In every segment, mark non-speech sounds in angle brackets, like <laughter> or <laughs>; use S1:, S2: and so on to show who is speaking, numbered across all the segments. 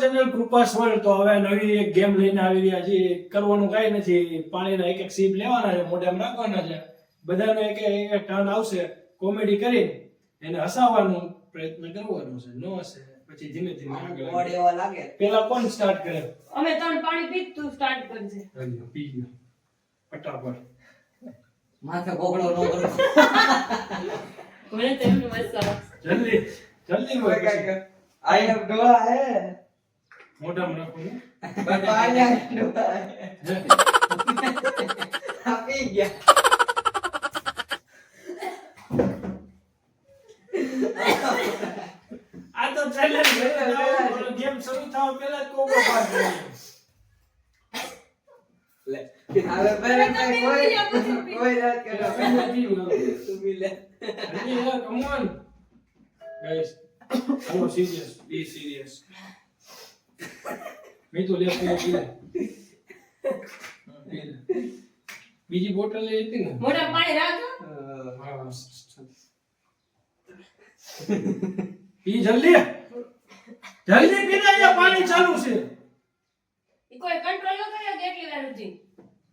S1: Channel કૃપાસ world તો હવે નવી એક ગેમ લઈને આવી રહ્યા છીએ. કરવાનું કાંઈ નથી. પાણીના એક એક સીપ લેવાના છે મોઢામાં રાખવાના છે. બધાને એક એક ટર્ન આવશે. કોમેડી કરી એને હસાવવાનો પ્રયત્ન કરવાનો છે. નો હશે પછી ધીમે ધીમે આગળ
S2: લાગે.
S1: પેલા કોણ સ્ટાર્ટ કરે?
S3: અમે ત્રણ પાણી પી તું સ્ટાર્ટ કરજે.
S1: પી ગયો. ફટાફટ.
S2: માથે ગોગળો નો કરો.
S3: મને તો એમનું મસ્ત.
S1: જલ્દી જલ્દી બોલ.
S2: આઈ હેવ ડોલા હે.
S1: મોઢા મને કોઈ
S2: બટ આઈ હેવ
S1: હે.
S2: આપી ગયા. લે હવે પહેલા કઈ કોઈ કોઈ રાત કરો
S1: ગયો.
S2: તું બી લે
S1: Ready, yeah, come on. Guys, hello, serious. Be serious. મેં તો લેફ્ટ પી લે પી લે. બીજી બોટલ લઈ હતી ને
S3: મોઢા પાણી રાખો
S1: હા પી જલ્દી જલ્દી પી લે અહીંયા પાણી ચાલુ છે
S3: ઈ કોઈ કંટ્રોલ ન કર્યો કે એટલી વાર સુધી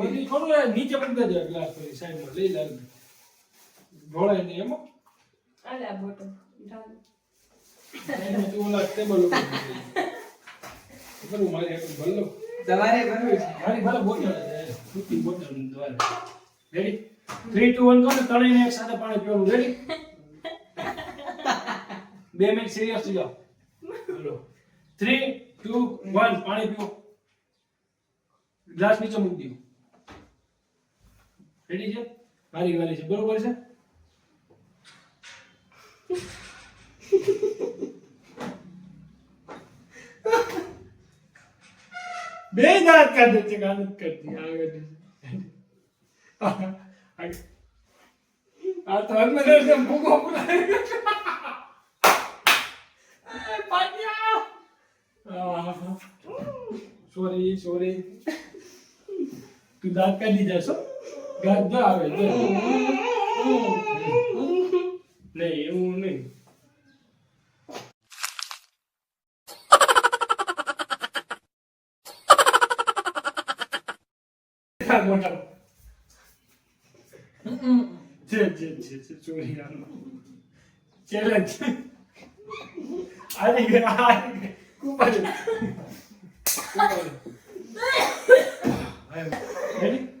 S1: બધી થોડું આ નીચે મૂકી દે ગ્લાસ પછી સાઈડમાં લઈ લે ઢોળાય નહીં એમાં
S3: આલે આ બોટલ ઉઠાવ.
S1: સાઈડમાં તું ઓલા ટેબલ ઉપર મૂકી દે. કરું મારી એક ભલ્લો
S2: તમારે બનવું છે
S1: મારી ભલે બોટલ છે સૂકી બોટલ દ્વારા રેડી થ્રી ટુ વન કરો ત્રણેયને એક સાથે પાણી પીવાનું રેડી બે મિનિટ સિરિયસ થઈ જાઓ બોલો થ્રી ટુ વન પાણી પીવો ગ્લાસ નીચે મૂકી દો Ready છે? મારી વાલી છે. બરોબર છે? બે દાંત કાઢે છે આનંદ કરતી આગળ આ તો હરમેન છે પાટિયા. સોરી સોરી તું દાંત કાઢી જશો ના આવે નહીં એવું નહીં. છે છે છે છે ચોરી આનો. ચેલેન્જ ગયા ready <laughs>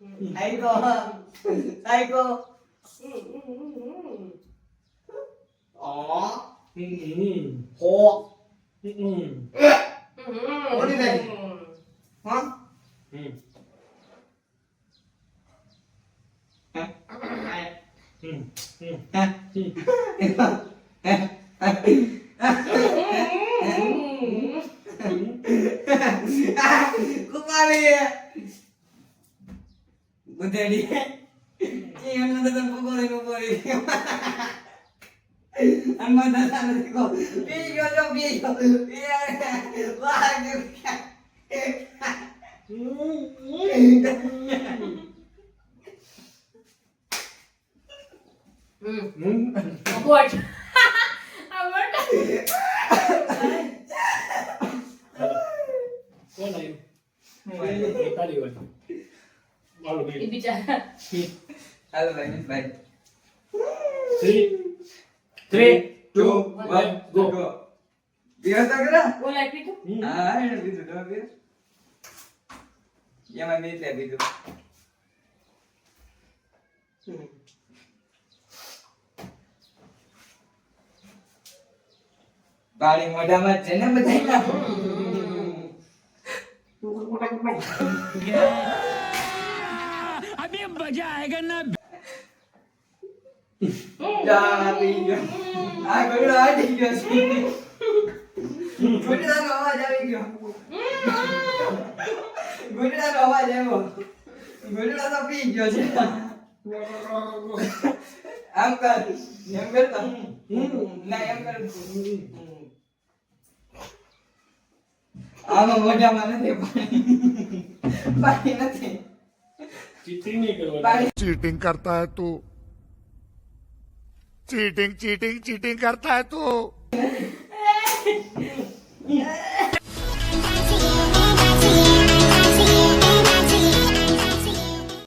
S2: Psycho.
S1: Psycho. Ồ. Hồ.
S2: What do you
S1: think?
S2: Huh?
S1: Cũng
S2: ba đi ముద్దడి
S1: ఏమన్నది తప్పుకోదు పోయి
S2: हनुमान दादा ने देखो पी गयो जो पी गयो ये वाह जो क्या Abort. Abort. Kau nak? Kau nak? એ
S3: એ
S1: બેન
S3: બિચારા
S2: હાલો ભાઈ ભાઈ
S1: three three
S2: two one go પીવો તો ખરા
S3: ઓલા પીધું
S2: હા એને પીધું તમે પીવો એમાં મેં એટલે પીધું પાણી મોઢામાં જ છે ને બધાયના ચા પી ગયો આ ગોળો આડી ગયો છે અવાજ આવી ગયો ગુંડળાનો અવાજ આવ્યો ગુંડડા તો પી ગયો છે આમ કર એમ ના એમ કર આમાં મોઢામાં નથી પાણી નથી
S1: चीटिंग
S2: नहीं
S4: चीटिंग करता है तू। चीटिंग चीटिंग चीटिंग करता है तो। <laughs>